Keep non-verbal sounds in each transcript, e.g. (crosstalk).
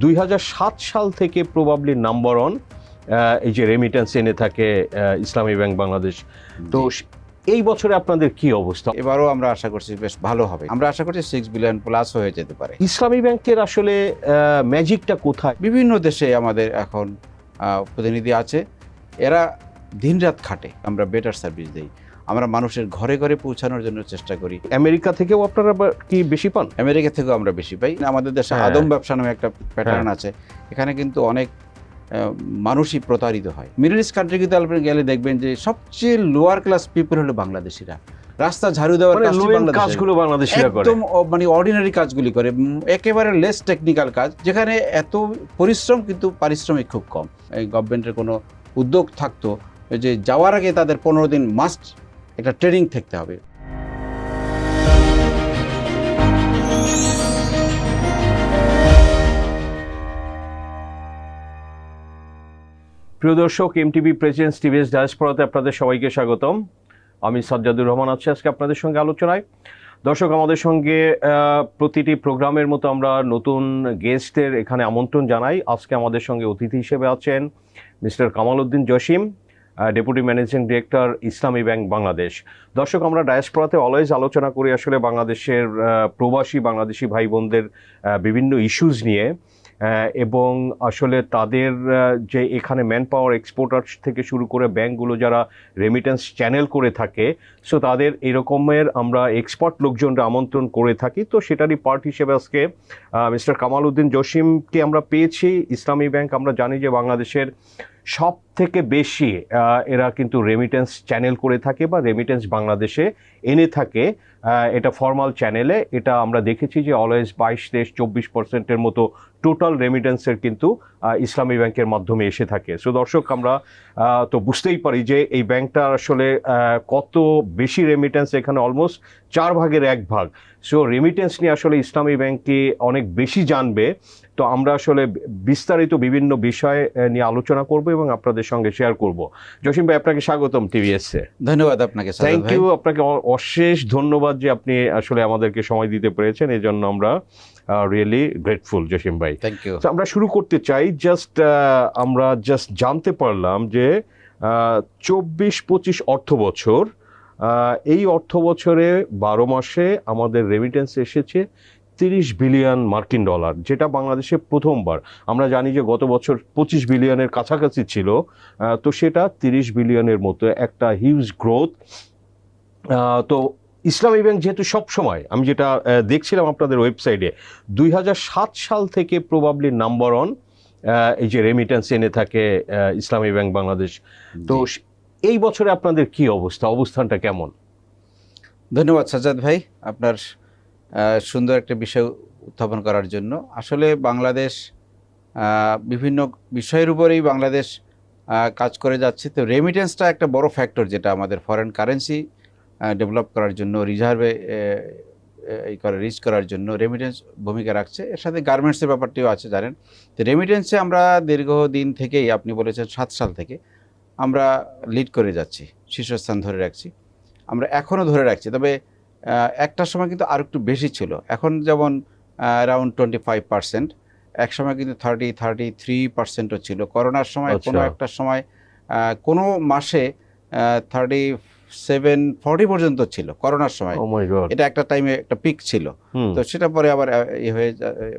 দুই হাজার সাত সাল থেকে প্রবাবলি নাম্বার ওয়ান এই যে রেমিটেন্স এনে থাকে ইসলামী ব্যাংক বাংলাদেশ। তো এই বছরে আপনাদের কি অবস্থা? এবারও আমরা আশা করছি বেশ ভালো হবে। আমরা আশা করছি সিক্স বিলিয়ন প্লাস হয়ে যেতে পারে। ইসলামী ব্যাংকের আসলে ম্যাজিকটা কোথায়? বিভিন্ন দেশে আমাদের এখন প্রতিনিধি আছে। এরা দিনরাত খাটে আমরা বেটার সার্ভিস দিই। আমরা মানুষের ঘরে ঘরে পৌঁছানোর জন্য চেষ্টা করি। আমেরিকা থেকেও আপনারা কি বেশি পান? আমেরিকা থেকেও আমরা বেশি পাই। আমাদের দেশে হ্যাঁ। আদম ব্যবসা নামে একটা প্যাটার্ন আছে। এখানে কিন্তু অনেক মানুষই প্রতারিত হয়। মিডল ইস্ট কান্ট্রিতে আপনি গেলে দেখবেন যে সবচেয়ে লোয়ার ক্লাস পিপল হলো বাংলাদেশিরা। রাস্তা ঝাড়ু দেওয়ার মানে। কাজগুলো বাংলাদেশিরা করে। একদম মানে অর্ডিনারি কাজগুলি করে। একেবারে লেস টেকনিক্যাল কাজ যেখানে এত পরিশ্রম কিন্তু পারিশ্রমিক খুব কম। এই গভর্নমেন্টের কোনো উদ্যোগ থাকতো যে যাওয়ার আগে তাদের পনেরো দিন মাস্ট একটা ট্রেনিং থাকতে হবে। প্রিয় দর্শক এমটিভি প্রেসিডেন্ট টিভিএস ডায়াসপরাতে আপনাদের সবাইকে স্বাগতম। আমি সাজ্জাদুর রহমান আছি আজকে আপনাদের সঙ্গে আলোচনায়। দর্শক, আমাদের সঙ্গে প্রতিটি প্রোগ্রামের মতো আমরা নতুন গেস্টের এখানে আমন্ত্রণ জানাই। আজকে আমাদের সঙ্গে অতিথি হিসেবে আছেন mister Kamal Uddin Jasim. Deputy managing director Islami bank Bangladesh দর্শক, আমরা ডায়াসপরাতে অলওয়েজ আলোচনা করি আসলে বাংলাদেশের প্রবাসী বাংলাদেশি ভাই বোনদের বিভিন্ন ইস্যুজ নিয়ে এবং আসলে তাদের যে এখানে ম্যান পাওয়ার এক্সপোর্টার থেকে শুরু করে ব্যাংকগুলো যারা রেমিটেন্স চ্যানেল করে থাকে সো তাদের এরকমের আমরা এক্সপার্ট লোকজনরা আমন্ত্রণ করে থাকি। তো সেটারই পার্ট হিসেবে আজকে মিস্টার কামাল উদ্দিন জসিমকে আমরা পেয়েছি। ইসলামী ব্যাংক আমরা জানি যে বাংলাদেশের সব থেকে বেশি এরা কিন্তু রেমিটেন্স চ্যানেল করে থাকে বা রেমিটেন্স বাংলাদেশে এনে থাকে। এটা ফর্মাল চ্যানেলে এটা আমরা দেখেছি যে অলওয়েজ বাইশ দেশ চব্বিশ পার্সেন্টের মতো টোটাল রেমিটেন্সের কিন্তু ইসলামী ব্যাংকের মাধ্যমে এসে থাকে। সো দর্শক, আমরা তো বুঝতেই পারি যে এই ব্যাংকটা আসলে কত বেশি রেমিটেন্স এখানে অলমোস্ট চার ভাগের এক ভাগ। সো রেমিটেন্স নিয়ে আসলে ইসলামী ব্যাংকে অনেক বেশি জানবে। তো আমরা আসলে বিস্তারিত বিভিন্ন বিষয় নিয়ে আলোচনা করব এবং আপনাদের সঙ্গে শেয়ার করব। জসিম ভাই আপনাকে স্বাগতম টিভিএসে ধন্যবাদ আপনাকে থ্যাংক ইউ আপনাকে অশেষ ধন্যবাদ যে আপনি আসলে আমাদেরকে সময় দিতে পেরেছেন। এই জন্য আমরা রিয়েলি গ্রেটফুল জসিম ভাই। থ্যাংক ইউ আমরা শুরু করতে চাই জাস্ট আমরা জাস্ট জানতে পারলাম যে চব্বিশ পঁচিশ অর্থ বছর আহ, এই অর্থ বছরে বারো মাসে আমাদের রেমিটেন্স এসেছে। তিরিশ বিলিয়ন মার্কিন ডলার যেটা বাংলাদেশে প্রথমবার। আমরা জানি যে গত বছর পঁচিশ বিলিয়নের কাছাকাছি ছিল তো সেটা তিরিশ বিলিয়নের মতো একটা হিউজ গ্রোথ তো ইসলামী ব্যাংক যেহেতু সব সময় আমি যেটা দেখছিলাম আপনাদের ওয়েবসাইটে দুই হাজার সাত সাল থেকে প্রবাবলি নাম্বার অন এই যে রেমিটেন্স এনে থাকে ইসলামী ব্যাংক বাংলাদেশ। তো এই বছরে আপনাদের কি অবস্থা? অবস্থানটা কেমন? ধন্যবাদ সাজ্জাদ ভাই আপনার সুন্দর একটা বিষয় উত্থাপন করার জন্য। আসলে বাংলাদেশ বিভিন্ন বিষয়ের উপরেই বাংলাদেশ কাজ করে যাচ্ছে। তো রেমিটেন্সটা একটা বড় ফ্যাক্টর যেটা আমাদের ফরেন কারেন্সি ডেভেলপ করার জন্য রিজার্ভে এই করে রিচ করার জন্য রেমিটেন্স ভূমিকা রাখছে। এর সাথে গার্মেন্টসের ব্যাপারটিও আছে, জানেন? তো রেমিটেন্সে আমরা দীর্ঘদিন থেকেই, আপনি বলেছেন সাত সাল থেকে, আমরা লিড করে যাচ্ছি, শীর্ষস্থান ধরে রাখছি। আমরা এখনও ধরে রাখছি। তবে আহ, একটা সময় কিন্তু আর একটু বেশি ছিল। এখন যেমন অ্যারাউন্ড টোয়েন্টি ফাইভ পার্সেন্ট এক সময় কিন্তু থার্টি থার্টি থ্রি পার্সেন্টও ছিল। করোনার সময় কোনো আচ্ছা। একটা সময় কোনো মাসে থার্টি সেভেন ফর্টি পর্যন্ত ছিল করোনার সময়। গড এটা একটা টাইমে একটা পিক ছিল। তো সেটা পরে আবার হয়ে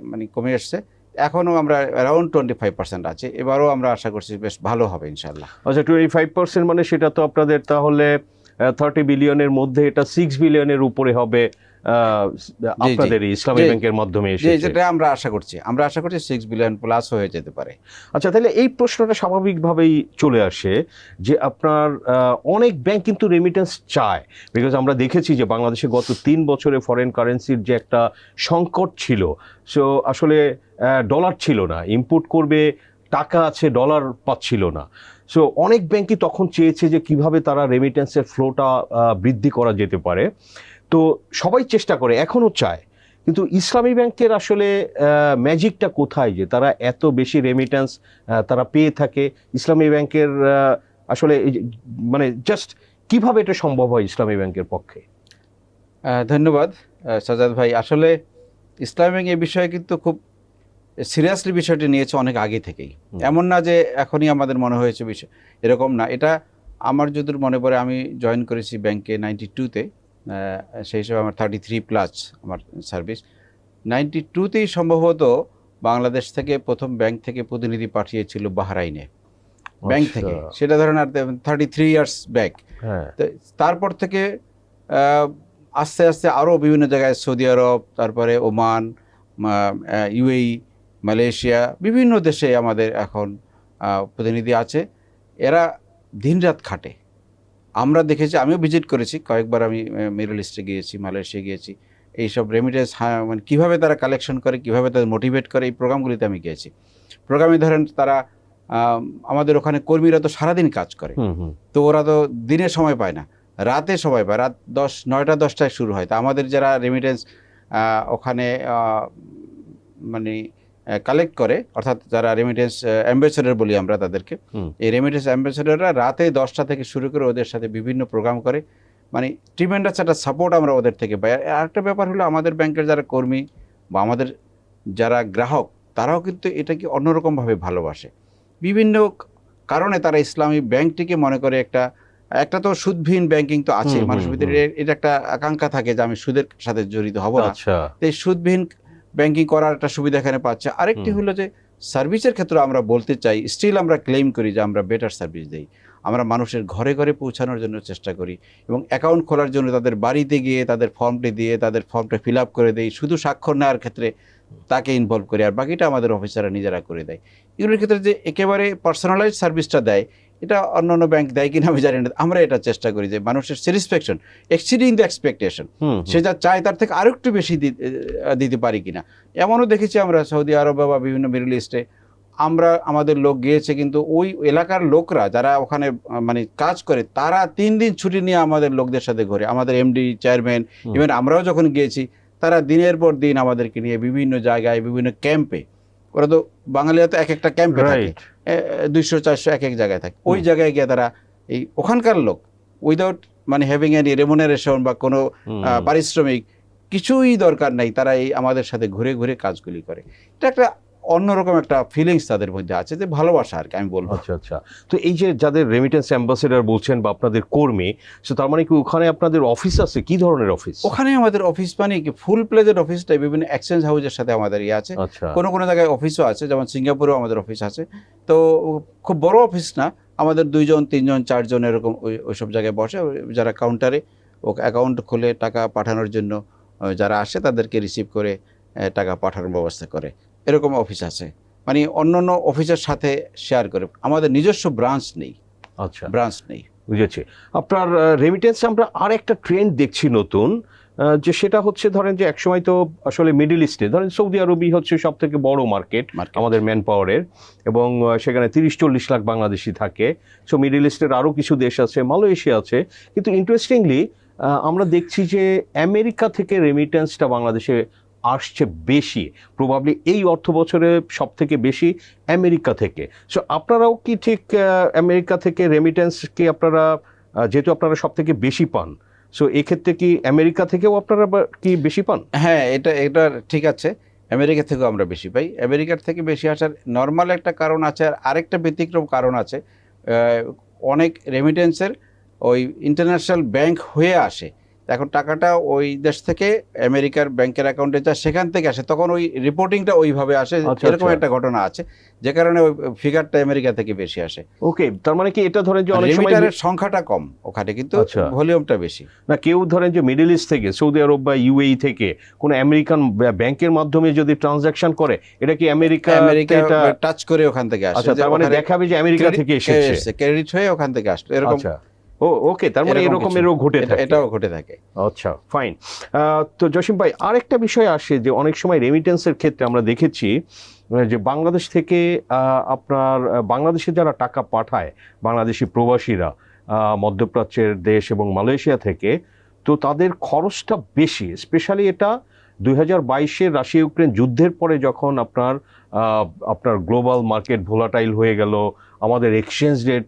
মানে কমে এসছে। এখনও আমরা অ্যারাউন্ড টোয়েন্টি ফাইভ পার্সেন্ট আছে। এবারও আমরা আশা করছি বেশ ভালো হবে ইনশাল্লাহ আচ্ছা টোয়েন্টি ফাইভ পার্সেন্ট মানে সেটা তো আপনাদের তাহলে থার্টি বিলিয়নের মধ্যে এটা সিক্স বিলিয়নের উপরে হবে আপনাদের ইসলামী ব্যাংকের মাধ্যমে যে যেটা আমরা আশা করছি। আমরা আশা করছি সিক্স বিলিয়ন প্লাস হয়ে যেতে পারে। আচ্ছা তাহলে এই প্রশ্নটা স্বাভাবিকভাবেই চলে আসে যে আপনার অনেক ব্যাংক কিন্তু রেমিটেন্স চায়। বিকজ আমরা দেখেছি যে বাংলাদেশে গত তিন বছরে ফরেন কারেন্সির যে একটা সংকট ছিল সো আসলে ডলার ছিল না। ইম্পোর্ট করবে টাকা আছে ডলার পাচ্ছিল না। সো অনেক ব্যাংকই তখন চেয়েছে যে কীভাবে তারা রেমিটেন্সের ফ্লোটা বৃদ্ধি করা যেতে পারে। তো সবাই চেষ্টা করে, এখনও চায়। কিন্তু ইসলামী ব্যাংকের আসলে ম্যাজিকটা কোথায় যে তারা এত বেশি রেমিটেন্স তারা পেয়ে থাকে? ইসলামী ব্যাংকের আসলে মানে জাস্ট কীভাবে এটা সম্ভব হয় ইসলামী ব্যাংকের পক্ষে? ধন্যবাদ সাজাদ ভাই। আসলে ইসলামী ব্যাংক এই বিষয়ে কিন্তু খুব সিরিয়াসলি বিষয়টি নিয়েছে অনেক আগে থেকেই। এমন না যে এখনই আমাদের মনে হয়েছে বিষয় এরকম না। এটা আমার যদি মনে পড়ে আমি জয়েন করেছি ব্যাংকে নাইনটি টুতে সেই হিসেবে আমার থার্টি থ্রি প্লাস আমার সার্ভিস নাইনটি টুতেই সম্ভবত বাংলাদেশ থেকে প্রথম ব্যাংক থেকে প্রতিনিধি পাঠিয়েছিল বাহরাইনে। ব্যাংক আচ্ছা, থেকে। সেটা ধরেন আর থার্টি থ্রি ইয়ার্স ব্যাক হ্যাঁ। তো তারপর থেকে আস্তে আস্তে আরও বিভিন্ন জায়গায় সৌদি আরব তারপরে ওমান ইউএই মালয়েশিয়া বিভিন্ন দেশে আমাদের এখন প্রতিনিধি আছে। এরা দিনরাত খাটে। আমরা দেখেছি আমিও ভিজিট করেছি কয়েকবার আমি মিডল ইস্টে গিয়েছি মালয়েশিয়া গিয়েছি। এইসব রেমিটেন্স মানে কীভাবে তারা কালেকশন করে কীভাবে তাদের মোটিভেট করে এই প্রোগ্রামগুলিতে আমি গিয়েছি। প্রোগ্রামে ধরেন তারা আমাদের ওখানে কর্মীরা তো সারাদিন কাজ করে। তো ওরা তো দিনে সময় পায় না রাতে সময় পায় রাত দশ নয়টা দশটায় শুরু হয়। তা আমাদের যারা রেমিটেন্স ওখানে মানে কালেক্ট করে অর্থাৎ যারা রেমিটেন্স অ্যাম্বাসেডর বলি আমরা তাদেরকে এই রেমিটেন্স অ্যাম্বাসেডররা রাতে দশটা থেকে শুরু করে ওদের সাথে বিভিন্ন প্রোগ্রাম করে। মানে ট্রিমেন্ডাস একটা সাপোর্ট আমরা ওদের থেকে পাই। আর একটা ব্যাপার হলো আমাদের ব্যাংকের যারা কর্মী বা আমাদের যারা গ্রাহক তারাও কিন্তু এটাকে অন্যরকমভাবে ভালোবাসে। বিভিন্ন কারণে তারা ইসলামী ব্যাংকটিকে মনে করে একটা একটা তো সুদবিহীন ব্যাংকিং তো আছে মানুষের ভিতরে এটা একটা আকাঙ্ক্ষা থাকে যে আমি সুদের সাথে জড়িত হব না। আচ্ছা। তো এই সুদবিহীন ব্যাংকিং করার একটা সুবিধা এখানে পাচ্ছে। আরেকটি হলো যে সার্ভিসের ক্ষেত্রে আমরা বলতে চাই স্টিল আমরা ক্লেম করি যে আমরা বেটার সার্ভিস দিই। আমরা মানুষের ঘরে ঘরে পৌঁছানোর জন্য চেষ্টা করি এবং অ্যাকাউন্ট খোলার জন্য তাদের বাড়িতে গিয়ে তাদের ফর্মটি দিয়ে তাদের ফর্মটা ফিল আপ করে দেই শুধু স্বাক্ষর নেওয়ার ক্ষেত্রে তাকে ইনভলভ করি আর বাকিটা আমাদের অফিসাররা নিজেরা করে দেয়। এগুলোর ক্ষেত্রে যে একেবারে পার্সোনালাইজ সার্ভিসটা দেয় এটা অন্য অন্য ব্যাংক দেয় কিনা আমি জানি না। আমরা এটা চেষ্টা করি যে মানুষের স্যাটিসফ্যাকশন এক্সিডিং দ্য এক্সপেকটেশন সে যা চায় তার থেকে আরও একটু বেশি দিতে পারি কিনা। এমনও দেখেছি আমরা সৌদি আরব বা বিভিন্ন মিডল ইস্টে। আমরা আমাদের লোক গিয়েছে কিন্তু ওই এলাকার লোকরা যারা ওখানে মানে কাজ করে তারা তিন দিন ছুটি নিয়ে আমাদের লোকদের সাথে ঘোরে। আমাদের এমডি চেয়ারম্যান ইভেন আমরাও যখন গিয়েছি তারা দিনের পর দিন আমাদেরকে নিয়ে বিভিন্ন জায়গায় বিভিন্ন ক্যাম্পে ওরা তো বাঙালিরা তো এক একটা ক্যাম্পে থাকে দুইশো চারশো এক এক জায়গায় থাকে। ওই জায়গায় গিয়ে তারা এই ওখানকার লোক উইদাউট মানে হ্যাভিং এনি রেমোনারেশন বা কোনো পারিশ্রমিক কিছুই দরকার নাই। তারা এই আমাদের সাথে ঘুরে ঘুরে কাজগুলি করে। এটা একটা অন্যরকম একটা ফিলিংস তাদের মধ্যে আছে যে ভালোবাসা আর কি আমি বলব। আচ্ছা আচ্ছা। তো এই যে যাদের রেমিটেন্স অ্যাম্বাসেডর বলছেন বা আপনাদের কর্মী সো তার মানে কি ওখানে আপনাদের অফিস আছে? কি ধরনের অফিস ওখানে আমাদের অফিস মানে কি ফুল প্লেজের অফিসটাই বিভিন্ন এক্সচেঞ্জ হাউসের সাথে আমাদের ইয়ে আছে। আচ্ছা। কোনো কোনো জায়গায় অফিসও আছে যেমন সিঙ্গাপুরেও আমাদের অফিস আছে। তো খুব বড় অফিস না আমাদের দুইজন তিনজন চারজন এরকম ওই ওইসব জায়গায় বসে। যারা কাউন্টারে ও অ্যাকাউন্ট খুলে টাকা পাঠানোর জন্য যারা আসে তাদেরকে রিসিভ করে টাকা পাঠানোর ব্যবস্থা করে। এরকম অফিস আছে। মানে অন্য অন্য অফিসের সাথে শেয়ার করে। আমাদের নিজস্ব ব্রাঞ্চ নেই। আচ্ছা। ব্রাঞ্চ নেই। বুঝেছি। আপনার রেমিটেন্স আমরা আর একটা ট্রেন্ড দেখছি নতুন যে সেটা হচ্ছে ধরেন যে একসময় তো আসলে মিডল ইস্টে ধরেন সৌদি আরবই হচ্ছে সব থেকে বড় মার্কেট আমাদের ম্যান পাওয়ারের এবং সেখানে তিরিশ চল্লিশ লাখ বাংলাদেশি থাকে। সো মিডল ইস্টের আরও কিছু দেশ আছে মালয়েশিয়া আছে। কিন্তু ইন্টারেস্টিংলি আমরা দেখছি যে আমেরিকা থেকে রেমিটেন্সটা বাংলাদেশে আসছে বেশি প্রবাবলি এই অর্থ বছরে সব থেকে বেশি আমেরিকা থেকে। সো আপনারাও কি ঠিক আমেরিকা থেকে রেমিটেন্স কি আপনারা যেহেতু আপনারা সব থেকে বেশি পান সো এক্ষেত্রে কি আমেরিকা থেকেও আপনারা কি বেশি পান? হ্যাঁ এটা এটা ঠিক আছে। আমেরিকা থেকেও আমরা বেশি পাই। আমেরিকার থেকে বেশি আসার নর্মাল একটা কারণ আছে আর আরেকটা ব্যতিক্রম কারণ আছে। অনেক রেমিটেন্সের ওই ইন্টারন্যাশনাল ব্যাংক হয়ে আসে। এখন টাকাটা ওই দেশ থেকে আমেরিকার ব্যাংকের অ্যাকাউন্টে যায় সেখান থেকে আসে। তখন ওই রিপোর্টিংটা ওইভাবে আসে আচ্ছা, এরকম আচ্ছা। একটা ঘটনা আছে যে কারণে ওই ফিগারটা আমেরিকা থেকে বেশি আসে। ওকে তার মানে কি এটা ধরেন যে অনেক সময় সংখ্যাটা কম ওখানে কিন্তু আচ্ছা। ভলিউমটা বেশি। না কেউ ধরেন যে মিডল ইস্ট থেকে সৌদি আরব বা ইউএই থেকে কোনো আমেরিকান ব্যাংকের মাধ্যমে যদি ট্রানজাকশন করে এটা কি আমেরিকা আমেরিকা এটা টাচ করে ওখান থেকে আসে আচ্ছা তার মানে দেখাবে যে আমেরিকা থেকে এসেছে। ক্রেডিট হয়ে ওখান থেকে আসলো এরকম আচ্ছা। ও ওকে তার মানে এরকম ঘটে থাকে। এটাও ঘটে থাকে। আচ্ছা ফাইন তো জসিম ভাই আরেকটা বিষয় আসে যে অনেক সময় রেমিটেন্সের ক্ষেত্রে আমরা দেখেছি যে বাংলাদেশ থেকে আপনার বাংলাদেশে যারা টাকা পাঠায় বাংলাদেশি প্রবাসীরা আহ, মধ্যপ্রাচ্যের দেশ এবং মালয়েশিয়া থেকে তো তাদের খরচটা বেশি স্পেশালি এটা দুই হাজার বাইশের রাশিয়া ইউক্রেন যুদ্ধের পরে যখন আপনার আপনার গ্লোবাল মার্কেট ভোলাটাইল হয়ে গেল। আমাদের এক্সচেঞ্জ রেট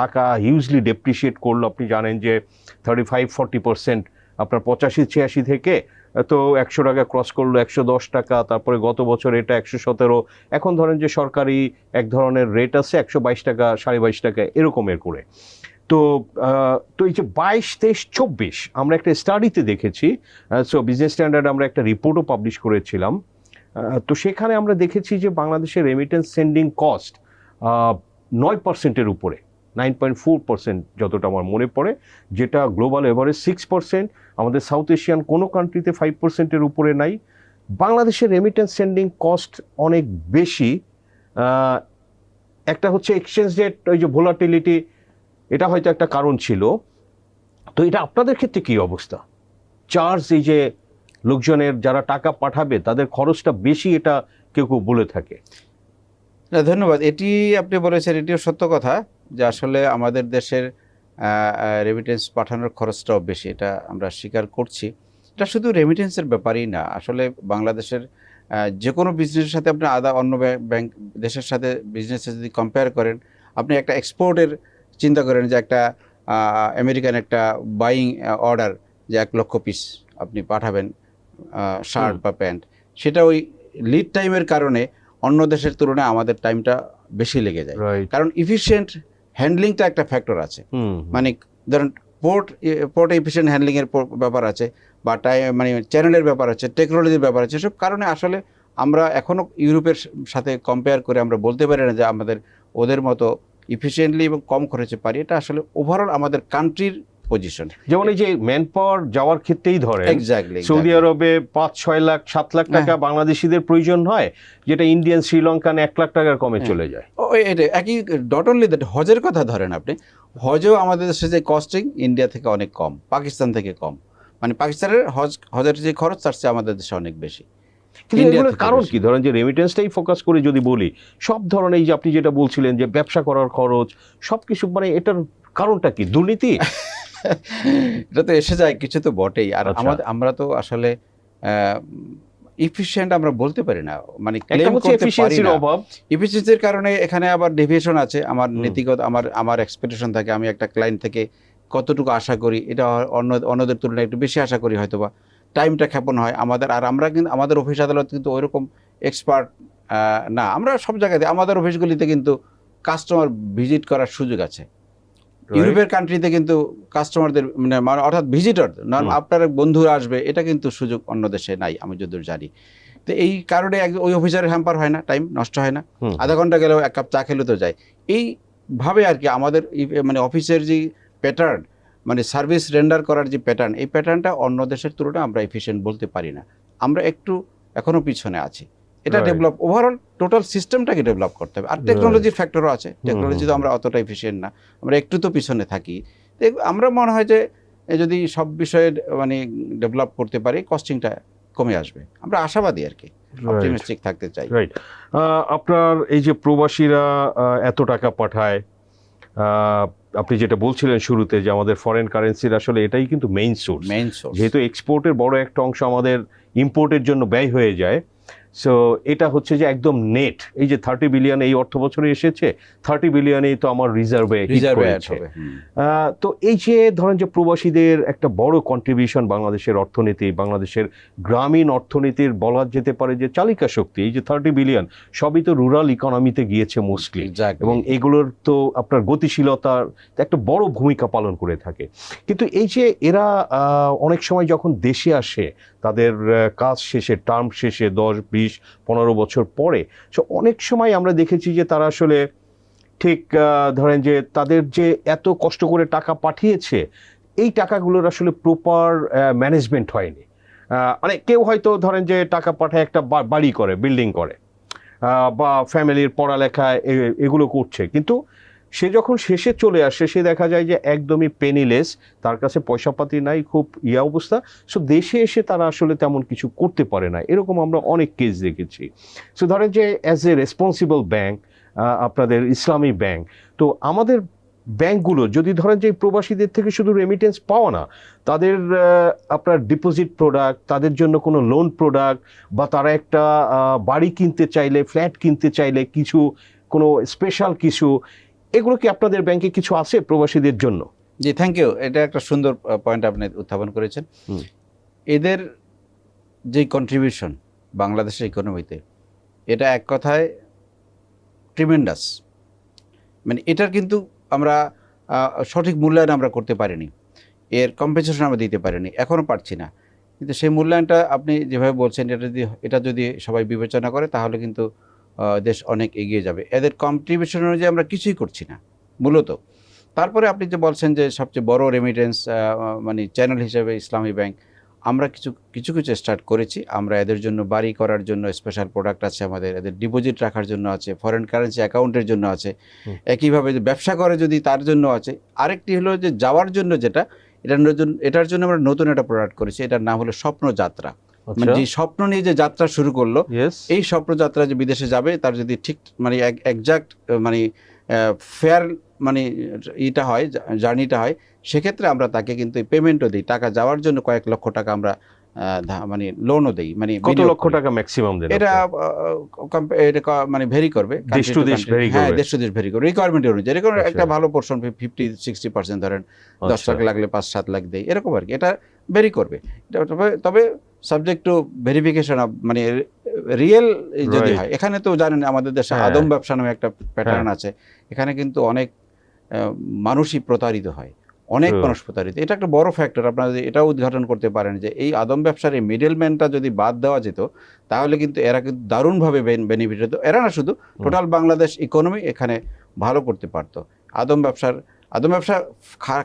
টাকা হিউজলি ডেপ্রিসিয়েট করল। আপনি জানেন যে থার্টি ফাইভ ফর্টি পার্সেন্ট আপনার পঁচাশি, ছিয়াশি থেকে তো একশো টাকা ক্রস করল, একশো দশ টাকা, তারপরে গত বছর এটা একশো সতেরো। এখন ধরেন যে সরকারি এক ধরনের রেট আছে, একশো বাইশ টাকা, সাড়ে বাইশ টাকা, এরকমের করে। তো তো এই যে বাইশ, তেইশ, চব্বিশ, আমরা একটা স্টাডিতে দেখেছি সো বিজনেস স্ট্যান্ডার্ড আমরা একটা রিপোর্টও পাবলিশ করেছিলাম। তো সেখানে আমরা দেখেছি যে বাংলাদেশের রেমিটেন্স সেন্ডিং কস্ট নয় পার্সেন্টের উপরে নাইন পয়েন্ট ফোর পার্সেন্ট যতটা আমার মনে পড়ে, যেটা গ্লোবাল এভারেজ সিক্স পার্সেন্ট আমাদের সাউথ এশিয়ান কোনো কান্ট্রিতে ফাইভ পার্সেন্টের উপরে নাই। বাংলাদেশের রেমিটেন্স সেন্ডিং কস্ট অনেক বেশি একটা হচ্ছে এক্সচেঞ্জ রেট ওই যে ভোলাটিলিটি এটা হয়তো একটা কারণ ছিল। তো এটা আপনাদের ক্ষেত্রে কী অবস্থা? চার্জ এই যে লোকজনের যারা টাকা পাঠাবে, তাদের খরচটা বেশি এটা কেউ কেউ বলে থাকে। না, ধন্যবাদ। এটি আপনি বলেছেন, এটিও সত্য কথা যে আসলে আমাদের দেশের রেমিটেন্স পাঠানোর খরচটাও বেশি। এটা আমরা স্বীকার করছি। এটা শুধু রেমিটেন্সের ব্যাপারই না। আসলে বাংলাদেশের যে কোনো বিজনেসের সাথে আপনি আদা, অন্য ব্যাংক দেশের সাথে বিজনেসে যদি কম্পেয়ার করেন, আপনি একটা এক্সপোর্টের চিন্তা করেন যে একটা আমেরিকান একটা বাইং অর্ডার যে এক লক্ষ পিস আপনি পাঠাবেন শার্ট বা প্যান্ট সেটা ওই লিড টাইমের কারণে অন্য দেশের তুলনায় আমাদের টাইমটা বেশি লেগে যায়। কারণ ইফিশিয়েন্ট হ্যান্ডলিংটা একটা ফ্যাক্টর আছে। মানে ধরেন পোর্ট পোর্ট এফিশিয়েন্ট হ্যান্ডলিংয়ের ব্যাপার আছে বা টাইম মানে চ্যানেলের ব্যাপার আছে টেকনোলজির ব্যাপার আছে সব কারণে আসলে আমরা এখনও ইউরোপের সাথে কম্পেয়ার করে আমরা বলতে পারি না যে আমাদের ওদের মতো ইফিশিয়েন্টলি এবং কম খরচে পারি। এটা আসলে ওভারঅল আমাদের কান্ট্রির পজিশন যেমন এই যে ম্যান পাওয়ার যাওয়ার ক্ষেত্রেই ধরে এক্স্যাক্টলি সৌদি আরবে পাঁচ ছয় লাখ সাত লাখ টাকা বাংলাদেশিদের প্রয়োজন হয় যেটা ইন্ডিয়ান শ্রীলঙ্কান এক লাখ টাকার কমে হ্যাঁ। চলে যায়। একই ডট অনলি দ্যাট হজের কথা ধরেন আপনি হজও আমাদের দেশে যে কস্টিং ইন্ডিয়া থেকে অনেক কম পাকিস্তান থেকে কম। মানে পাকিস্তানের হজ হজের যে খরচ তার চেয়ে আমাদের দেশে অনেক বেশি। কিন্তু কারণ কি? ধরেন যে রেমিটেন্সটাই ফোকাস করে যদি বলি সব ধরনের এই যে আপনি যেটা বলছিলেন যে ব্যবসা করার খরচ সব কিছু মানে এটার কারণটা কি? দুর্নীতি? (laughs) এটা তো এসে যায় কিছু তো বটেই। আর আচ্ছা। আমাদের আমরা তো আসলে ইফিশিয়েন্ট আমরা বলতে পারি না। মানে ক্লেম করতে পারি না। অভাব। ইফিসিয়েন্সির কারণে এখানে আবার ডেভিয়েশন আছে। আমার নীতিগত আমার আমার এক্সপেকটেশন থাকে আমি একটা ক্লায়েন্ট থেকে কতটুকু আশা করি এটা অন্য অন্যদের তুলনায় একটু বেশি আশা করি হয়তোবা। টাইমটা ক্ষেপণ হয়। আমাদের আর আমরা কিন্তু আমাদের অফিস আদালত কিন্তু ওইরকম এক্সপার্ট না। আমরা সব জায়গাতে আমাদের অফিসগুলিতে কিন্তু কাস্টমার ভিজিট করার সুযোগ আছে। ইউরোপের কান্ট্রিতে কিন্তু কাস্টমারদের মানে মানে অর্থাৎ ভিজিটর নন আপনার বন্ধুরা আসবে এটা কিন্তু সুযোগ অন্য দেশে নাই আমি যতদূর জানি। তো এই কারণে ওই অফিসারের হ্যাম্পার হয় না টাইম নষ্ট হয় না। আধা ঘণ্টা গেলেও এক কাপ চা খেলে তো যায়। এইভাবে আর কি আমাদের মানে অফিসের যে প্যাটার্ন মানে সার্ভিস রেন্ডার করার যে প্যাটার্ন এই প্যাটার্নটা অন্য দেশের তুলনায় আমরা এফিসিয়েন্ট বলতে পারি না। আমরা একটু এখনও পিছনে আছি। এটা ডেভেলপ ওভারঅল টোটাল সিস্টেমটাকে ডেভেলপ করতে হবে। আর টেকনোলজির ফ্যাক্টরও আছে। টেকনোলজি তো আমরা অতটা এফিসিয়েন্ট না। আমরা একটু তো পিছনে থাকি। আমরা মনে হয় যে যদি সব বিষয়ে মানে ডেভেলপ করতে পারি কস্টিংটা কমে আসবে। আমরা আশাবাদী আর কি। অপটিমিস্টিক থাকতে চাই। রাইট আপনার এই যে প্রবাসীরা এত টাকা পাঠায় আহ, আপনি যেটা বলছিলেন শুরুতে যে আমাদের ফরেন কারেন্সির আসলে এটাই কিন্তু মেইন সোর্স মেইন সোর্স যেহেতু এক্সপোর্টের বড় একটা অংশ আমাদের ইম্পোর্টের জন্য ব্যয় হয়ে যায় সো এটা হচ্ছে যে একদম নেট এই যে থার্টি বিলিয়ন এই অর্থ বছরে এসেছে থার্টি বিলিয়নেই তো আমার রিজার্ভে তো এই যে ধরেন যে প্রবাসীদের একটা বড় কন্ট্রিবিউশন বাংলাদেশের অর্থনীতি বাংলাদেশের গ্রামীণ অর্থনীতির বলা যেতে পারে যে চালিকা শক্তি এই যে থার্টি বিলিয়ন সবই তো রুরাল ইকোনমিতে গিয়েছে মোস্টলি. এবং এগুলোর তো আপনার গতিশীলতার একটা বড় ভূমিকা পালন করে থাকে। কিন্তু এই যে এরা অনেক সময় যখন দেশে আসে তাদের কাজ শেষে টার্ম শেষে দশ বিশ পনেরো বছর পরে। সো অনেক সময় আমরা দেখেছি যে তারা আসলে ঠিক ধরেন যে তাদের যে এত কষ্ট করে টাকা পাঠিয়েছে, এই টাকাগুলোর আসলে প্রপার ম্যানেজমেন্ট হয়নি। মানে কেউ হয়তো ধরেন যে টাকা পাঠায় একটা বাড়ি করে বিল্ডিং করে বা ফ্যামিলির পড়ালেখা এগুলো করছে। কিন্তু সে যখন শেষে চলে আসে, সে দেখা যায় যে একদমই পেনিলেস তার কাছে পয়সাপাতি নাই, খুব ইয়া অবস্থা। সো দেশে এসে তারা আসলে তেমন কিছু করতে পারে না। এরকম আমরা অনেক কেস দেখেছি। সো ধরেন যে অ্যাজ এ রেসপন্সিবল ব্যাংক আপনাদের ইসলামী ব্যাংক তো আমাদের ব্যাংকগুলো যদি ধরেন যে প্রবাসীদের থেকে শুধু রেমিটেন্স পাওয়া না, তাদের আপনার ডিপোজিট প্রোডাক্ট তাদের জন্য কোনো লোন প্রোডাক্ট বা তারা একটা বাড়ি কিনতে চাইলে ফ্ল্যাট কিনতে চাইলে কিছু, কোনো স্পেশাল কিছু এগুলো কি আপনাদের ব্যাংকে কিছু আছে প্রবাসীদের জন্য? জি থ্যাংক ইউ এটা একটা সুন্দর পয়েন্ট আপনি উত্থাপন করেছেন। এদের যেই কন্ট্রিবিউশন বাংলাদেশের ইকোনমিতে এটা এক কথায় ট্রিমেন্ডাস মানে এটার কিন্তু আমরা সঠিক মূল্যায়ন আমরা করতে পারিনি। এর কম্পেনসেশন আমরা দিতে পারিনি এখনও পারছি না। কিন্তু সেই মূল্যায়নটা আপনি যেভাবে বলছেন এটা যদি এটা যদি সবাই বিবেচনা করে তাহলে কিন্তু দেশ অনেক এগিয়ে যাবে। এদের কন্ট্রিবিউশন অনুযায়ী আমরা কিছুই করছি না মূলত। তারপরে আপনি যে বলছেন যে সবচেয়ে বড় রেমিটেন্স মানে চ্যানেল হিসেবে ইসলামী ব্যাংক আমরা কিছু কিছু কিছু স্টার্ট করেছি। আমরা এদের জন্য বাড়ি করার জন্য স্পেশাল প্রোডাক্ট আছে আমাদের এদের ডিপোজিট রাখার জন্য আছে ফরেন কারেন্সি অ্যাকাউন্টের জন্য আছে। একইভাবে যে ব্যবসা করে যদি তার জন্য আছে আরেকটি হলো যে যাওয়ার জন্য যেটা এটার নতুন এটার জন্য আমরা নতুন একটা প্রোডাক্ট করেছি এটার নাম হলো স্বপ্ন যাত্রা মানে আচ্ছা। যে স্বপ্ন নিয়ে যে যাত্রা শুরু করল এই স্বপ্ন যাত্রা যে বিদেশে যাবে তার যদি ঠিক মানে একজাক্ট মানে ফেয়ার মানে ইটা হয় জার্নিটা হয় সেক্ষেত্রে আমরা তাকে কিন্তু পেমেন্টও দিই। টাকা যাওয়ার জন্য কয়েক লক্ষ টাকা আমরা মানে লোনও দেই। মানে কত লক্ষ টাকা ম্যাক্সিমাম দেন এটা এটা মানে ভেরি করবে। দেশ to দেশ vary হ্যাঁ করবে। দেশ টু দেশ ভেরি করবে। রিকোয়ারমেন্ট অনুযায়ী। এরকম আচ্ছা। একটা ভালো পোর্শন ফিফটি সিক্সটি পার্সেন্ট ধরেন দশ আচ্ছা। লাখ লাগলে পাঁচ সাত লাখ দেয় এরকম আর কি। এটা ভেরি করবে। তবে তবে সাবজেক্ট টু ভেরিফিকেশন মানে রিয়েল যদি হয়। এখানে তো জানেন আমাদের দেশে হ্যাঁ। আদম ব্যবসা নামে একটা প্যাটার্ন আছে। এখানে কিন্তু অনেক মানুষই প্রতারিত হয়। অনেক মানুষ প্রতারিত এটা একটা বড় ফ্যাক্টর আপনারা যদি এটাও উদ্ঘাটন করতে পারেন যে এই আদম ব্যবসার এই মিডলম্যানটা যদি বাদ দেওয়া যেত তাহলে কিন্তু এরা কিন্তু দারুণভাবে বেনিফিট হতো। এরা না শুধু টোটাল বাংলাদেশ ইকোনমি এখানে ভালো করতে পারতো। আদম ব্যবসার আদম ব্যবসা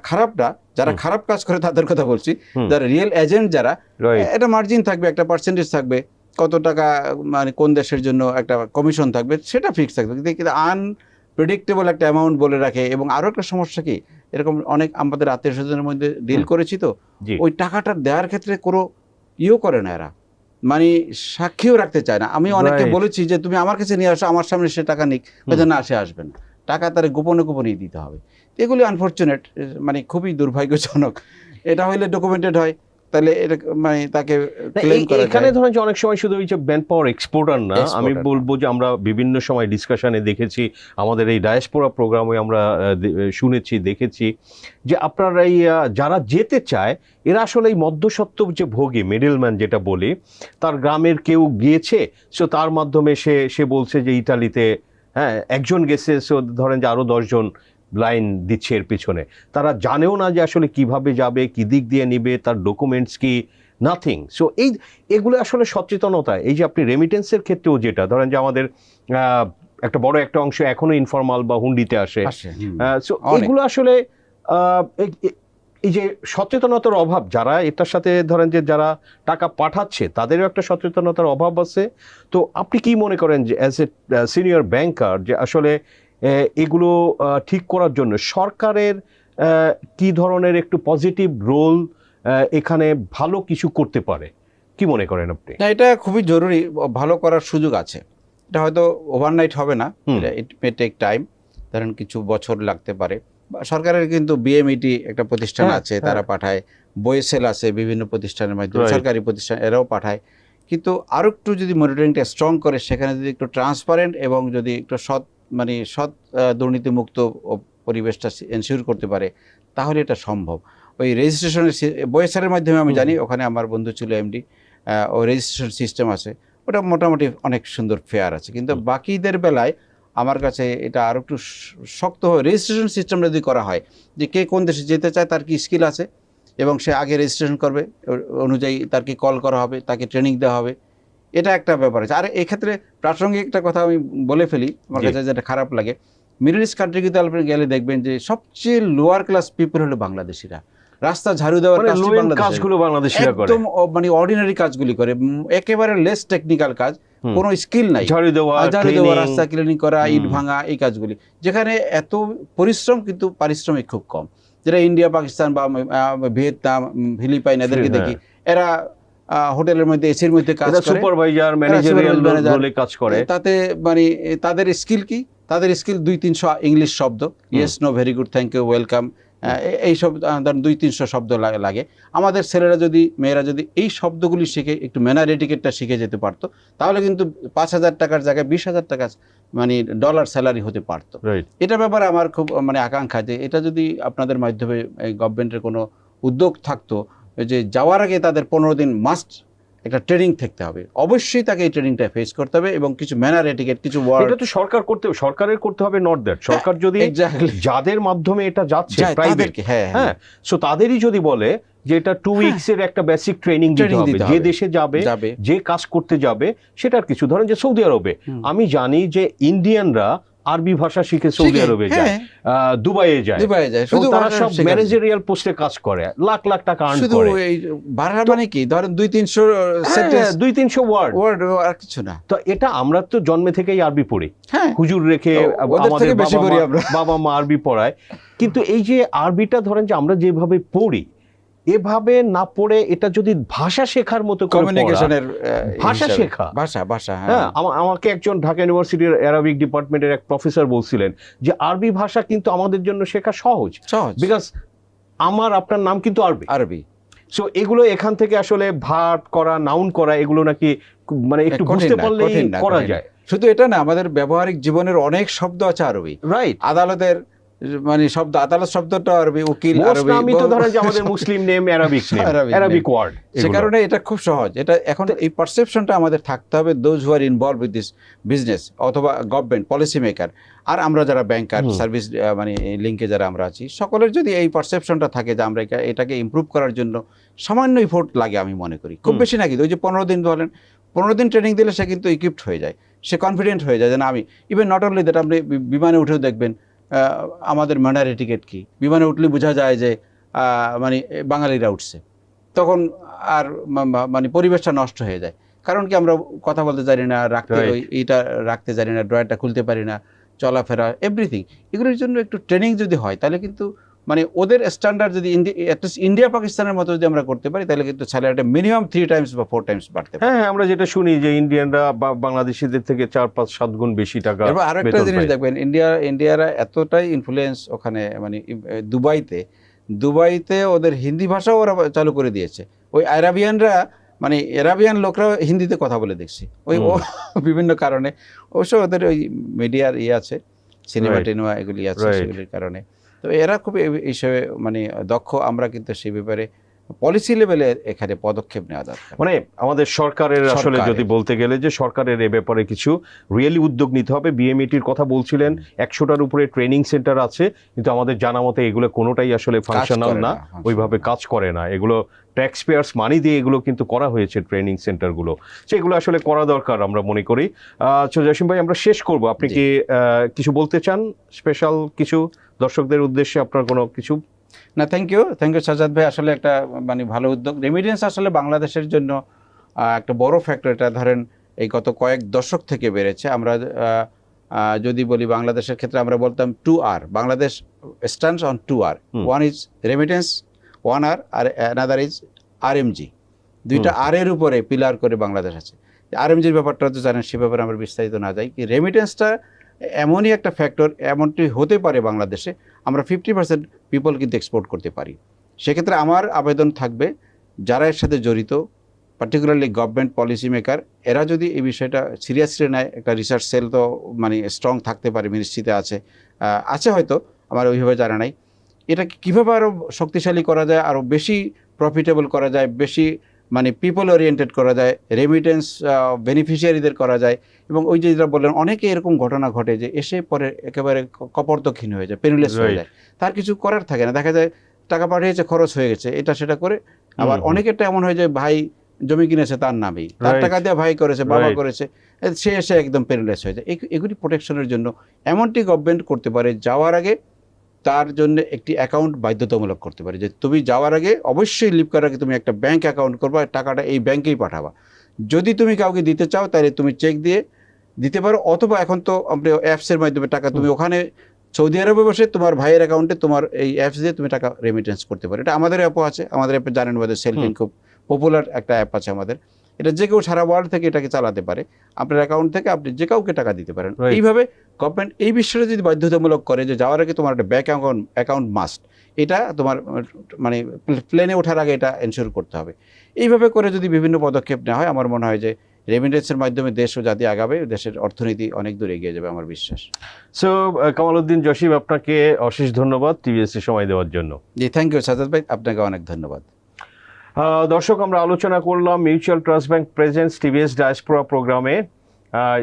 খারাপটা যারা খারাপ কাজ করে তাদের কথা বলছি যারা রিয়েল এজেন্ট যারা. একটা মার্জিন থাকবে একটা পার্সেন্টেজ থাকবে কত টাকা মানে কোন দেশের জন্য একটা কমিশন থাকবে সেটা ফিক্স থাকবে। কিন্তু- কিন্তু আনপ্রেডিক্টেবল একটা অ্যামাউন্ট বলে রাখে। এবং আরও একটা সমস্যা কি এরকম অনেক আমাদের আত্মীয় স্বজনের মধ্যে ডিল করেছি তো ওই টাকাটা দেওয়ার ক্ষেত্রে কোনো ইয়েও করে না এরা। মানে সাক্ষীও রাখতে চায় না। আমি অনেককে বলেছি যে তুমি আমার কাছে নিয়ে আসো আমার সামনে সে টাকা নিক হয়তো না সে আসবে না। টাকা তার গোপনে গোপনেই দিতে হবে। এগুলি আনফর্চুনেট মানে খুবই দুর্ভাগ্যজনক। এটা হইলে ডকুমেন্টেড হয়। তাহলে এটা মানে তাকে ক্লেম করা এখানে ধরেন যে অনেক সময় শুধু ওই যে ম্যান পাওয়ার এক্সপোর্টার না আমি বলব যে আমরা বিভিন্ন সময় ডিসকাশনে দেখেছি আমাদের এই ডায়াসপোরা প্রোগ্রামে আমরা শুনেছি দেখেছি যে আপনারা এই যারা যেতে চায় এরা আসলে এই মধ্যসত্ত্ব যে ভোগী মিডলম্যান যেটা বলি তার গ্রামের কেউ গিয়েছে সো তার মাধ্যমে সে সে বলছে যে ইটালিতে হ্যাঁ একজন গেছে সো ধরেন যে আরও দশজন লাইন দিচ্ছে এর পিছনে। তারা জানেও না যে আসলে কীভাবে যাবে কি দিক দিয়ে নিবে তার ডকুমেন্টস কি নাথিং সো এই এগুলো আসলে সচেতনতা। এই যে আপনি রেমিটেন্সের ক্ষেত্রেও যেটা ধরেন যে আমাদের একটা বড় একটা অংশ এখনও ইনফর্মাল বা হুন্ডিতে আসে। সো এগুলো আসলে আহ, এই- যে সচেতনতার অভাব যারা এটার সাথে ধরেন যে যারা টাকা পাঠাচ্ছে তাদেরও একটা সচেতনতার অভাব আছে। তো আপনি কি মনে করেন যে অ্যাজ এ সিনিয়র ব্যাংকার যে আসলে এগুলো ঠিক করার জন্য সরকারের কি ধরনের একটু পজিটিভ রোল এখানে ভালো কিছু করতে পারে? কি মনে করেন আপনি? না এটা খুবই জরুরি ভালো করার সুযোগ আছে। এটা হয়তো ওভারনাইট হবে না ইট মে টেক টাইম ধরেন কিছু বছর লাগতে পারে। সরকারের কিন্তু বিএমইটি একটা প্রতিষ্ঠান হ্যাঁ, আছে তারা পাঠায়। বয়েসেল আছে বিভিন্ন প্রতিষ্ঠানের মাধ্যমে সরকারি প্রতিষ্ঠান এরাও পাঠায়। কিন্তু আরও একটু যদি মনিটরিংটা স্ট্রং করে সেখানে যদি একটু ট্রান্সপারেন্ট এবং যদি একটু সৎ মানে সৎ দুর্নীতিমুক্ত পরিবেশটা এনশিওর করতে পারে তাহলে এটা সম্ভব। ওই রেজিস্ট্রেশনের বয়েসেলের মাধ্যমে আমি জানি ওখানে আমার বন্ধু ছিল এমডি ও রেজিস্ট্রেশন সিস্টেম আছে। ওটা মোটামুটি অনেক সুন্দর ফেয়ার আছে। কিন্তু বাকিদের বেলায় আমার কাছে এটা আরও একটু শক্ত হয়। রেজিস্ট্রেশন সিস্টেম যদি করা হয় যে কে কোন দেশে যেতে চায় তার কি স্কিল আছে? এবং সে আগে রেজিস্ট্রেশন করবে অনুযায়ী তার কি কল করা হবে তাকে ট্রেনিং দেওয়া হবে। এটা একটা ব্যাপার আছে। আর এক্ষেত্রে প্রাসঙ্গিক একটা কথা আমি বলে ফেলি আমার কাছে যেটা খারাপ লাগে। মিডল ইস্ট কান্ট্রিতে আপনি গেলে দেখবেন যে সবচেয়ে লোয়ার ক্লাস পিপল হলো বাংলাদেশিরা। রাস্তা ঝাড়ু দেওয়ার মানে। কাজগুলো বাংলাদেশিরা করে। একদম মানে অর্ডিনারি কাজগুলি করে। একেবারে লেস টেকনিক্যাল কাজ। কোনো স্কিল নাই। ঝাড়ু দেওয়া ঝাড়ু দেওয়া রাস্তা ক্লিনিং করা ইট ভাঙা এই কাজগুলি। যেখানে এত পরিশ্রম কিন্তু পারিশ্রমিক খুব কম। যেটা ইন্ডিয়া পাকিস্তান বা ভিয়েতনাম ফিলিপাইন এদেরকে। দেখি এরা হোটেলের মধ্যে এসির মধ্যে কাজ করে। Supervisor managerial. রোলে কাজ করে। তাতে মানে তাদের স্কিল কি? তাদের স্কিল দুই তিনশো ইংলিশ শব্দ yes no very good thank you welcome এই সব ধরেন দুই তিনশো শব্দ লাগে। আমাদের ছেলেরা যদি মেয়েরা যদি এই শব্দগুলি শিখে একটু ম্যানার এটিকেটটা শিখে যেতে পারতো তাহলে কিন্তু পাঁচ হাজার টাকার জায়গায় বিশ হাজার টাকা মানে ডলার স্যালারি হতে পারতো। এটা ব্যাপারে আমার খুব মানে আকাঙ্ক্ষা যে এটা যদি আপনাদের মাধ্যমে গভর্নমেন্টের কোনো উদ্যোগ থাকতো যে যাওয়ার আগে তাদের পনেরো দিন মাস্ট একটা ট্রেনিং থাকতে হবে। অবশ্যই তাকে এই ট্রেনিংটা ফেস করতে হবে এবং কিছু ম্যানার এটিকেট কিছু ওয়ার্ড এটা তো সরকার করতে হবে সরকারের করতে হবে নট দ্যাট সরকার যদি যাদের মাধ্যমে এটা যাচ্ছে প্রাইভেট হ্যাঁ হ্যাঁ। হ্যাঁ সো তাদেরই যদি বলে যে এটা টু উইকস এর একটা বেসিক ট্রেনিং দিতে হবে যে দেশে যাবে যাবে। যে কাজ করতে যাবে সেটার কিছু ধরেন যে সৌদি আরবে। আমি জানি যে ইন্ডিয়ানরা আরবি ভাষা শিখে সৌদি আরবে যায় হ্যাঁ, দুবাইয়ে যায়। দুবাইয়ে যায়। শুধু তারা সব ম্যানেজারিয়াল পোস্টে কাজ করে লাখ লাখ টাকা আর্ন শুধু করে। এই বাড়া মানে কি? ধরেন দুই তিনশো হ্যাঁ, দুই তিনশো ওয়ার্ড ওয়ার্ড আর কিছু না। তো এটা আমরা তো জন্মে থেকেই আরবি পড়ি। হ্যাঁ। হুজুর রেখে আমাদের। বাবা মা আরবি পড়ায়। কিন্তু এই যে আরবিটা ধরেন যে আমরা যেভাবে পড়ি এভাবে না পড়ে এটা যদি ভাষা শেখার মতো কমিউনিকেশনের ভাষা শেখা। ভাষা ভাষা হ্যাঁ। হ্যাঁ আমাকে একজন ঢাকা ইউনিভার্সিটির অ্যারাবিক ডিপার্টমেন্টের এক প্রফেসর বলছিলেন যে আরবি ভাষা কিন্তু আমাদের জন্য শেখা সহজ। সহজ। বিকজ আমার আপনার নাম কিন্তু আরবি। আরবি। সো এগুলো এখান থেকে আসলে ভাট করা নাউন করা এগুলো নাকি মানে একটু বুঝতে না, পারলেই করা যায়। শুধু এটা না আমাদের ব্যবহারিক জীবনের অনেক শব্দ আছে আরবি। রাইট আদালতের মানে শব্দ আদালত শব্দটা আরবি উকিল আরবি নামই তো ধরেন যে আমাদের Muslim name Arabic (laughs) name Arabic word সে কারণে এটা খুব সহজ। এটা এখন এই পারসেপশনটা আমাদের থাকতে হবে those who are involve with this business অথবা গভর্নমেন্ট পলিসি মেকার আর আমরা যারা ব্যাংকার সার্ভিস মানে লিঙ্কে যারা আমরা আছি সকলের যদি এই পারসেপশনটা থাকে যে আমরা এটাকে ইমপ্রুভ করার জন্য সামান্য ইফোর্ট লাগে আমি মনে করি। খুব বেশি না কিন্তু ওই যে পনেরো দিন বলেন পনেরো দিন ট্রেনিং দিলে সে কিন্তু ইকুইপড হয়ে যায়। সে কনফিডেন্ট হয়ে যায় যে না আমি ইভেন নট অনলি দ্যাট আপনি বিমানে উঠেও দেখবেন আমাদের ম্যানার এটিকেট কি? বিমানে উঠলে বোঝা যায় যে মানে বাঙালিরা উঠছে। তখন আর মানে পরিবেশটা নষ্ট হয়ে যায়। কারণ কি আমরা কথা বলতে জানি না রাখতে এটা এইটা রাখতে জানি না ড্রয়ারটা খুলতে পারি না চলাফেরা এভরিথিং এগুলোর জন্য একটু ট্রেনিং যদি হয় তাহলে কিন্তু মানে ওদের স্ট্যান্ডার্ড যদি অ্যাটলিস্ট ইন্ডিয়া পাকিস্তানের মতো যদি আমরা করতে পারি তাহলে কিন্তু স্যালারিটা মিনিমাম থ্রি টাইমস বা ফোর টাইমস বাড়তে হ্যাঁ হ্যাঁ আমরা যেটা শুনি যে ইন্ডিয়ানরা বা বাংলাদেশিদের থেকে চার পাঁচ সাত গুণ বেশি টাকা এবার আরও একটা জিনিস দেখবেন ইন্ডিয়া ইন্ডিয়ারা এতটাই ইনফ্লুয়েন্স ওখানে মানে দুবাইতে দুবাইতে ওদের হিন্দি ভাষাও ওরা চালু করে দিয়েছে। ওই আরাবিয়ানরা মানে এরাবিয়ান লোকরা হিন্দিতে কথা বলে দেখছি। ওই বিভিন্ন কারণে। অবশ্য ওদের ওই মিডিয়ার ইয়ে আছে সিনেমা. টিনেমা এগুলি আছে. সেগুলির কারণে। তো এরা খুব এই হিসেবে মানে দক্ষ। আমরা কিন্তু সেই ব্যাপারে পলিসি লেভেলে এখানে পদক্ষেপ নেওয়া দরকার। মানে আমাদের সরকারের আসলে যদি বলতে গেলে যে সরকারের এ ব্যাপারে কিছু রিয়েলি উদ্যোগ নিতে হবে বিএমইটির কথা বলছিলেন একশোটার উপরে ট্রেনিং সেন্টার আছে কিন্তু আমাদের জানা মতে এগুলো কোনোটাই আসলে ফাংশনাল না না, ওইভাবে কাজ করে না। এগুলো ট্যাক্স পেয়ার্স মানি দিয়ে এগুলো কিন্তু করা হয়েছে ট্রেনিং সেন্টারগুলো সেগুলো আসলে করা দরকার আমরা মনে করি। আহ, তো জসিম ভাই আমরা শেষ করব। আপনি কি আহ, কিছু বলতে চান? স্পেশাল কিছু? দর্শকদের উদ্দেশ্যে আপনার কোনো কিছু না thank you thank you Sajjad ভাই। আসলে একটা মানে ভালো উদ্যোগ। রেমিডেন্স আসলে বাংলাদেশের জন্য একটা বড় ফ্যাক্টর এটা ধরেন এই গত কয়েক দশক থেকে বেড়েছে। আমরা যদি বলি বাংলাদেশের ক্ষেত্রে আমরা বলতাম two R Bangladesh stands on two R one is remittance one R R another is R MG দুইটা আর এর উপরে পিলার করে বাংলাদেশ আছে। আর এমজির ব্যাপারটা তো জানেন সে ব্যাপারে আমরা বিস্তারিত না যাই। কি রেমিটেন্সটা এমনই একটা ফ্যাক্টর এমনটি হতে পারে বাংলাদেশে। আমরা ফিফটি পার্সেন্ট পিপল কিন্তু এক্সপোর্ট করতে পারি। সেক্ষেত্রে আমার আবেদন থাকবে যারা এর সাথে জড়িত পার্টিকুলারলি গভর্নমেন্ট পলিসি মেকার এরা যদি এই বিষয়টা সিরিয়াসলি নেয়, একটা রিসার্চ সেল তো মানে স্ট্রং থাকতে পারে মিনিস্ট্রিতে আছে আছে হয়তো, আমার ওইভাবে জানা নাই। এটা কীভাবে আরও শক্তিশালী করা যায় আরও বেশি প্রফিটেবল করা যায়, বেশি মানে পিপল ওরিয়েন্টেড করা যায় রেমিটেন্স বেনিফিশিয়ারিদের করা যায় এবং ওই যে যেটা বললেন অনেকে এরকম ঘটনা ঘটে যে এসে পরে একেবারে ক- হয়ে যায় পেনুলেস হয়ে যায়। তার কিছু করার থাকে না। দেখা যায় টাকা পাঠিয়েছে খরচ হয়ে গেছে এটা সেটা করে আবার। অনেকেরটা এমন হয়ে যায় ভাই জমি কিনেছে তার নামেই। তার টাকা দিয়ে ভাই করেছে বাবা করেছে সে এসে একদম পেনুলেস হয়ে যায়। এগুলি প্রোটেকশনের জন্য এমনটি গভর্নমেন্ট করতে পারে যাওয়ার আগে তার জন্য একটি অ্যাকাউন্ট বাধ্যতামূলক করতে পারে। যে তুমি যাওয়ার আগে অবশ্যই লিভ করার আগে তুমি একটা ব্যাংক অ্যাকাউন্ট করবা টাকাটা এই ব্যাংকেই পাঠাবা। যদি তুমি কাউকে দিতে চাও তাহলে তুমি চেক দিয়ে দিতে পারো। অথবা এখন তো আপনি অ্যাপসের মাধ্যমে টাকা তুমি ওখানে সৌদি আরবে বসে তোমার ভাইয়ের অ্যাকাউন্টে তোমার এই অ্যাপস দিয়ে তুমি টাকা রেমিটেন্স করতে পারো। এটা আমাদের অ্যাপও আছে। আমাদের অ্যাপে জানেন আমাদের সেলফিন খুব পপুলার একটা অ্যাপ আছে আমাদের। এটা যে কেউ সারা ওয়ার্ল্ড থেকে এটাকে চালাতে পারে। আপনার অ্যাকাউন্ট থেকে আপনি যে কাউকে টাকা দিতে পারেন। এইভাবে গভর্নমেন্ট এই বিষয়টা যদি বাধ্যতামূলক করে যে যাওয়ার আগে তোমার একটা ব্যাংক অ্যাকাউন্ট অ্যাকাউন্ট মাস্ট এটা তোমার মানে প্লেনে ওঠার আগে এটা এনশিওর করতে হবে। এইভাবে করে যদি বিভিন্ন পদক্ষেপ নেওয়া হয় আমার মনে হয় যে রেমিটেন্সের মাধ্যমে দেশ ও জাতি আগাবে দেশের অর্থনীতি অনেক দূর এগিয়ে যাবে আমার বিশ্বাস। সো কামালউদ্দিন জসিম আপনাকে অশেষ ধন্যবাদ টিভিএসসি সময় দেওয়ার জন্য। জি থ্যাংক ইউ সাজাদ ভাই আপনাকে অনেক ধন্যবাদ। দর্শক, আমরা আলোচনা করলাম mutual trust bank presence TV's diaspora প্রোগ্রামে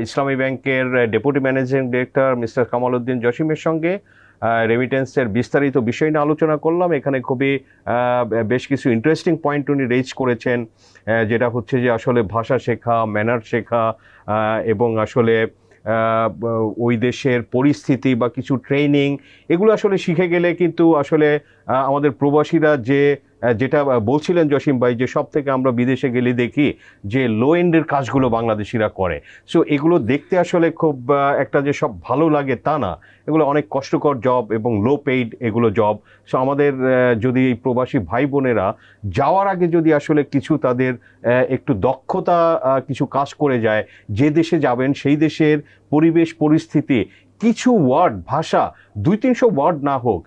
ইসলামী ব্যাংকের deputy managing director mister Kamal Uddin জসিমের সঙ্গে রেমিটেন্সের বিস্তারিত বিষয় নিয়ে আলোচনা করলাম। এখানে খুবই বেশ কিছু ইন্টারেস্টিং পয়েন্ট উনি রেজ করেছেন যেটা হচ্ছে যে আসলে ভাষা শেখা ম্যানার শেখা এবং আসলে ওই দেশের পরিস্থিতি বা কিছু ট্রেনিং এগুলো আসলে শিখে গেলে কিন্তু আসলে আমাদের প্রবাসীরা যে যেটা বলছিলেন জসিম ভাই যে সব থেকে আমরা বিদেশে গেলে দেখি যে লো এন্ডের কাজগুলো বাংলাদেশিরা করে। সো এগুলো দেখতে আসলে খুব একটা যে সব ভালো লাগে তা না। এগুলো অনেক কষ্টকর জব এবং লো পেইড এগুলো জব সো আমাদের যদি এই প্রবাসী ভাই বোনেরা যাওয়ার আগে যদি আসলে কিছু তাদের একটু দক্ষতা কিছু কাজ করে যায়, যে দেশে যাবেন সেই দেশের পরিবেশ, পরিস্থিতি কিছু ওয়ার্ড, ভাষা দুই তিনশো ওয়ার্ড না হোক।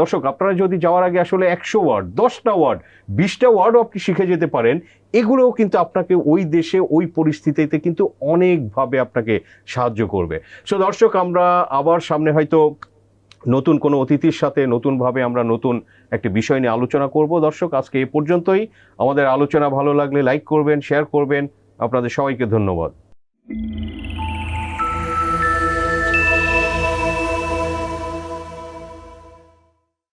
দর্শক, আপনারা যদি যাওয়ার আগে আসলে একশো ওয়ার্ড, দশটা ওয়ার্ড, বিশটা ওয়ার্ডও আপনি শিখে যেতে পারেন, এগুলোও কিন্তু আপনাকে ওই দেশে, ওই পরিস্থিতিতে কিন্তু অনেকভাবে আপনাকে সাহায্য করবে। সো দর্শক, আমরা আবার সামনে হয়তো নতুন কোনো অতিথির সাথে নতুনভাবে আমরা নতুন একটি বিষয় নিয়ে আলোচনা করব। দর্শক, আজকে এ পর্যন্তই। আমাদের আলোচনা ভালো লাগলে লাইক করবেন, শেয়ার করবেন। আপনাদের সবাইকে ধন্যবাদ।